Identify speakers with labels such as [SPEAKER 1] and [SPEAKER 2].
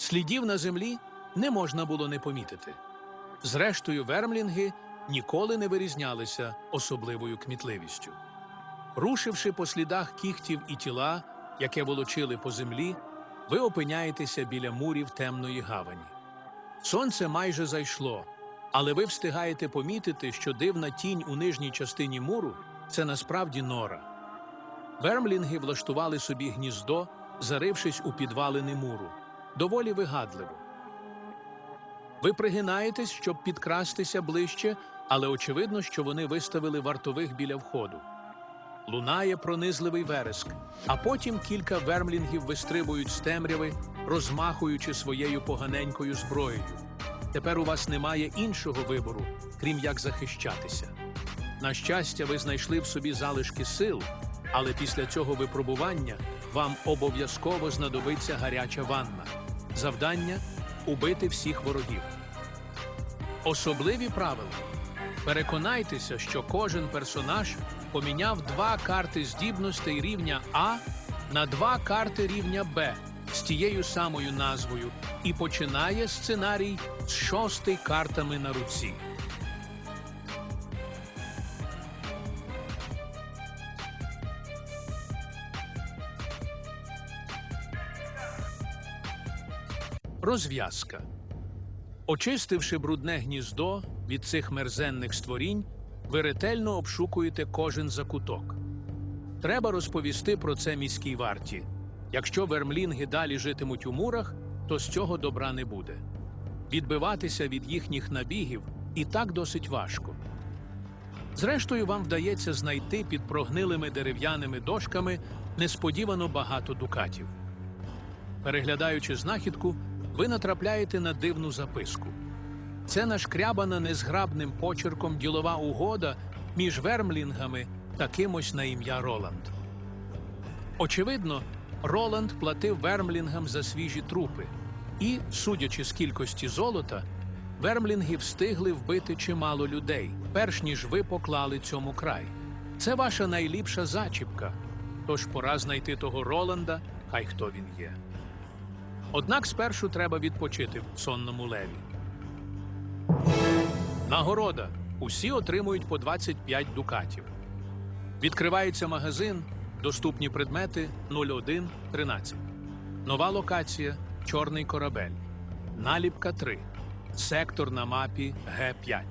[SPEAKER 1] Слідів на землі не можна було не помітити. Зрештою, вермлінги ніколи не вирізнялися особливою кмітливістю. Рушивши по слідах кігтів і тіла, яке волочили по землі, ви опиняєтеся біля мурів темної гавані. Сонце майже зайшло, але ви встигаєте помітити, що дивна тінь у нижній частині муру це насправді нора. Вермлінги влаштували собі гніздо, зарившись у підвалини муру. Доволі вигадливо. Ви пригинаєтесь, щоб підкрастися ближче, але очевидно, що вони виставили вартових біля входу. Лунає пронизливий вереск, а потім кілька вермлінгів вистрибують з темряви, розмахуючи своєю поганенькою зброєю. Тепер у вас немає іншого вибору, крім як захищатися. На щастя, ви знайшли в собі залишки сил, але після цього випробування вам обов'язково знадобиться гаряча ванна. Завдання убити всіх ворогів. Особливі правила. Переконайтеся, що кожен персонаж поміняв два карти здібностей рівня А на два карти рівня Б з тією самою назвою і починає сценарій з шости картами на руці. Розв'язка. Очистивши брудне гніздо від цих мерзенних створінь, ви ретельно обшукуєте кожен закуток. Треба розповісти про це міській варті. Якщо вермлінги далі житимуть у мурах, то з цього добра не буде. Відбиватися від їхніх набігів і так досить важко. Зрештою, вам вдається знайти під прогнилими дерев'яними дошками несподівано багато дукатів. Переглядаючи знахідку, ви натрапляєте на дивну записку. Це нашкрябана незграбним почерком ділова угода між вермлінгами та кимось на ім'я Роланд. Очевидно, Роланд платив вермлінгам за свіжі трупи, і, судячи з кількості золота, вермлінги встигли вбити чимало людей, перш ніж ви поклали цьому край. Це ваша найліпша зачіпка, тож пора знайти того Роланда, хай хто він є. Однак спершу треба відпочити в сонному леві. Нагорода. Усі отримують по 25 дукатів. Відкривається магазин, доступні предмети 0113. Нова локація Чорний корабель. Наліпка 3. Сектор на мапі Г5.